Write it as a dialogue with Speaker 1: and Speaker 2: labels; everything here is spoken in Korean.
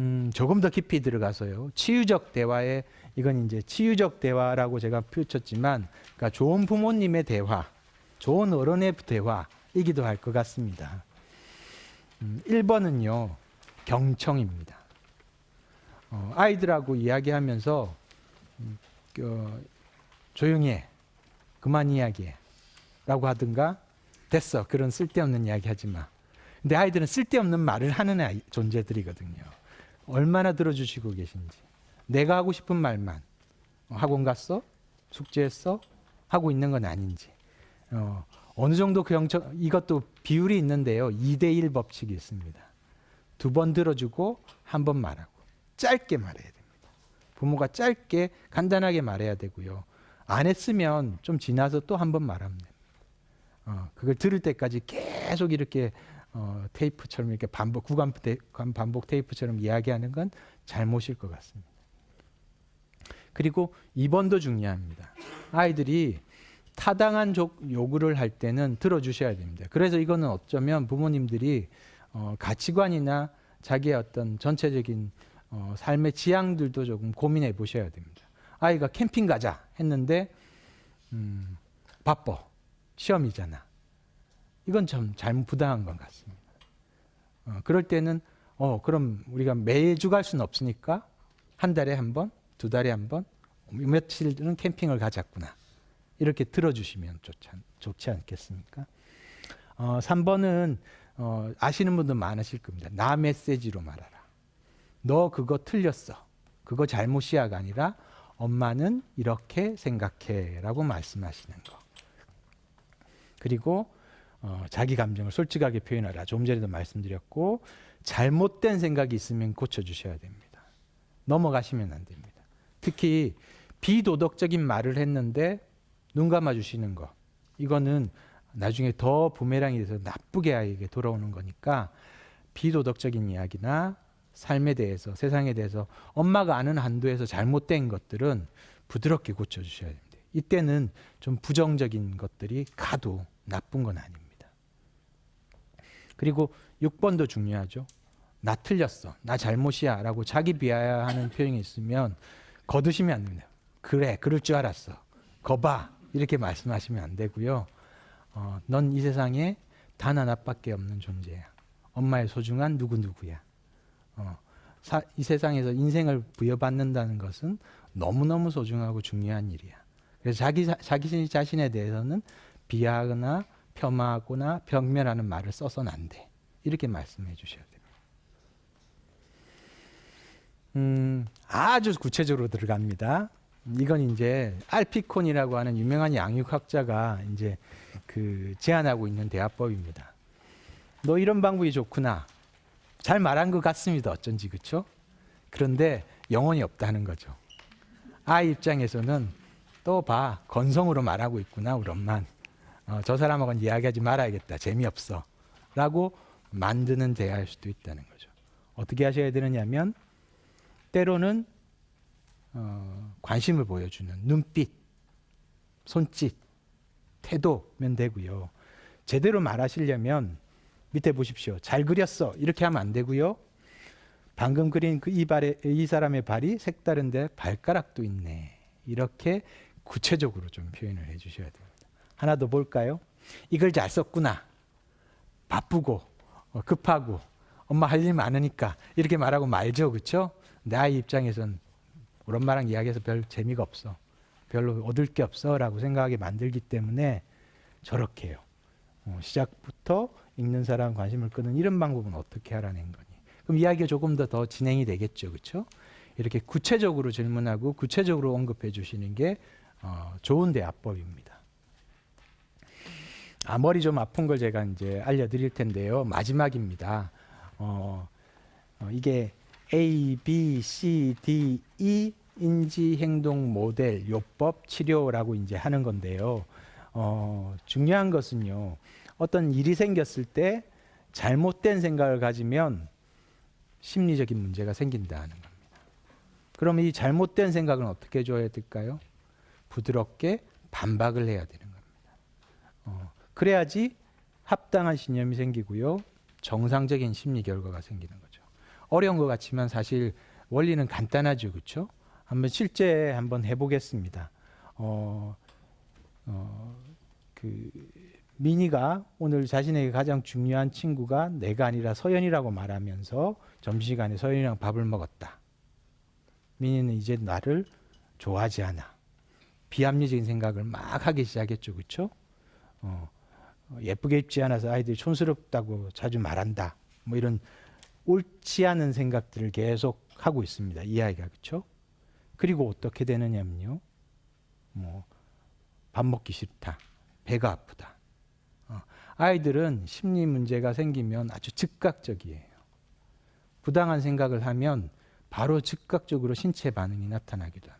Speaker 1: 음, 조금 더 깊이 들어가서요. 치유적 대화에 이건 이제 치유적 대화라고 제가 펼쳤지만, 그러니까 좋은 부모님의 대화, 좋은 어른의 대화이기도 할 것 같습니다. 음, 1번은요, 경청입니다. 어, 아이들하고 이야기하면서 음, 그, 조용히 해, 그만 이야기해, 라고 하든가, 됐어, 그런 쓸데없는 이야기 하지 마. 근데 아이들은 쓸데없는 말을 하는 아이, 존재들이거든요. 얼마나 들어주시고 계신지. 내가 하고 싶은 말만. 어, 학원 갔어? 숙제했어? 하고 있는 건 아닌지. 어, 어느 정도 그 영적, 이것도 비율이 있는데요. 2대 1 법칙이 있습니다. 두 번 들어주고 한 번 말하고. 짧게 말해야 됩니다. 부모가 짧게 간단하게 말해야 되고요. 안 했으면 좀 지나서 또 한 번 말하면 됩니다. 어, 그걸 들을 때까지 계속 이렇게 어, 테이프처럼 이렇게 반복 구간 반복 테이프처럼 이야기하는 건 잘못일 것 같습니다. 그리고 2번도 중요합니다. 아이들이 타당한 조- 요구를 할 때는 들어주셔야 됩니다. 그래서 이거는 어쩌면 부모님들이 어, 가치관이나 자기의 어떤 전체적인 어, 삶의 지향들도 조금 고민해 보셔야 됩니다. 아이가 캠핑 가자 했는데 음, 바빠 시험이잖아. 이건 참 잘못 부당한 것 같습니다. 어, 그럴 때는 어 그럼 우리가 매주 갈 수는 없으니까 한 달에 한 번, 두 달에 한 번, 며칠은 캠핑을 가자꾸나 이렇게 들어주시면 좋지, 않, 좋지 않겠습니까? 어, 3번은 어, 아시는 분도 많으실 겁니다. 나 메시지로 말하라. 너 그거 틀렸어. 그거 잘못이야가 아니라 엄마는 이렇게 생각해라고 말씀하시는 거. 그리고 어, 자기 감정을 솔직하게 표현하라. 조금 전에도 말씀드렸고 잘못된 생각이 있으면 고쳐주셔야 됩니다. 넘어가시면 안 됩니다. 특히 비도덕적인 말을 했는데 눈 감아 주시는 거 이거는 나중에 더 부메랑이 돼서 나쁘게 아이에게 돌아오는 거니까 비도덕적인 이야기나 삶에 대해서 세상에 대해서 엄마가 아는 한도에서 잘못된 것들은 부드럽게 고쳐주셔야 됩니다. 이때는 좀 부정적인 것들이 가도 나쁜 건 아닙니다. 그리고 6번도 중요하죠. 나 틀렸어. 나 잘못이야. 라고 자기 비하하는 표현이 있으면 거두시면 안 됩니다. 그래, 그럴 줄 알았어. 거봐. 이렇게 말씀하시면 안 되고요. 어, 넌 이 세상에 단 하나밖에 없는 존재야. 엄마의 소중한 누구누구야. 어, 사, 이 세상에서 인생을 부여받는다는 것은 너무너무 소중하고 중요한 일이야. 그래서 자기, 자- 자기 자신에 대해서는 비하거나 폄하하거나 벽면하는 말을 써서는 안 돼. 이렇게 말씀해 주셔야 됩니다. 음, 아주 구체적으로 들어갑니다. 이건 이제 알피콘이라고 하는 유명한 양육학자가 이제 그 제안하고 있는 대화법입니다. 너 이런 방법이 좋구나. 잘 말한 것 같습니다. 어쩐지 그렇죠? 그런데 영혼이 없다는 거죠. 아이 입장에서는 또 봐. 건성으로 말하고 있구나. 우리 엄만. 어, 저 사람하고는 이야기하지 말아야겠다. 재미없어. 라고 만드는 대화일 수도 있다는 거죠. 어떻게 하셔야 되느냐면 때로는 어, 관심을 보여주는 눈빛, 손짓, 태도면 되고요. 제대로 말하시려면 밑에 보십시오. 잘 그렸어. 이렇게 하면 안 되고요. 방금 그린 그 이 발에 이 사람의 발이 색다른데 발가락도 있네. 이렇게 구체적으로 좀 표현을 해 주셔야 됩니다. 하나 더 볼까요? 이걸 잘 썼구나. 바쁘고 어, 급하고 엄마 할 일 많으니까 이렇게 말하고 말죠. 그렇죠? 내 아이 입장에선 우리 엄마랑 이야기해서 별 재미가 없어. 별로 얻을 게 없어라고 생각하게 만들기 때문에 저렇게 해요. 어, 시작부터 읽는 사람 관심을 끄는 이런 방법은 어떻게 하라는 거니? 그럼 이야기가 조금 더 더 진행이 되겠죠, 그렇죠? 이렇게 구체적으로 질문하고 구체적으로 언급해 주시는 게 어, 좋은 대화법입니다. 아 머리 좀 아픈 걸 제가 이제 알려드릴 텐데요. 마지막입니다. 어, 어, 이게 A, B, C, D, E 인지 행동 모델 요법 치료라고 이제 하는 건데요. 어, 중요한 것은요. 어떤 일이 생겼을 때 잘못된 생각을 가지면 심리적인 문제가 생긴다는 겁니다. 그럼 이 잘못된 생각은 어떻게 줘야 될까요? 부드럽게 반박을 해야 되는 그래야지 합당한 신념이 생기고요. 정상적인 심리 결과가 생기는 거죠. 어려운 것 같지만 사실 원리는 간단하죠, 그렇죠? 한번 실제 한번 해보겠습니다. 어, 어, 그 민희가 오늘 자신에게 가장 중요한 친구가 내가 아니라 서연이라고 말하면서 점심시간에 서연이랑 밥을 먹었다. 민희는 이제 나를 좋아하지 않아. 비합리적인 생각을 막 하기 시작했죠, 그렇죠? 어, 어, 예쁘게 입지 않아서 아이들이 촌스럽다고 자주 말한다. 뭐 이런 옳지 않은 생각들을 계속 하고 있습니다. 이 아이가 그렇죠? 그리고 어떻게 되느냐면요. 뭐 밥 먹기 싫다. 배가 아프다. 어, 아이들은 심리 문제가 생기면 아주 즉각적이에요. 부당한 생각을 하면 바로 즉각적으로 신체 반응이 나타나기도 합니다.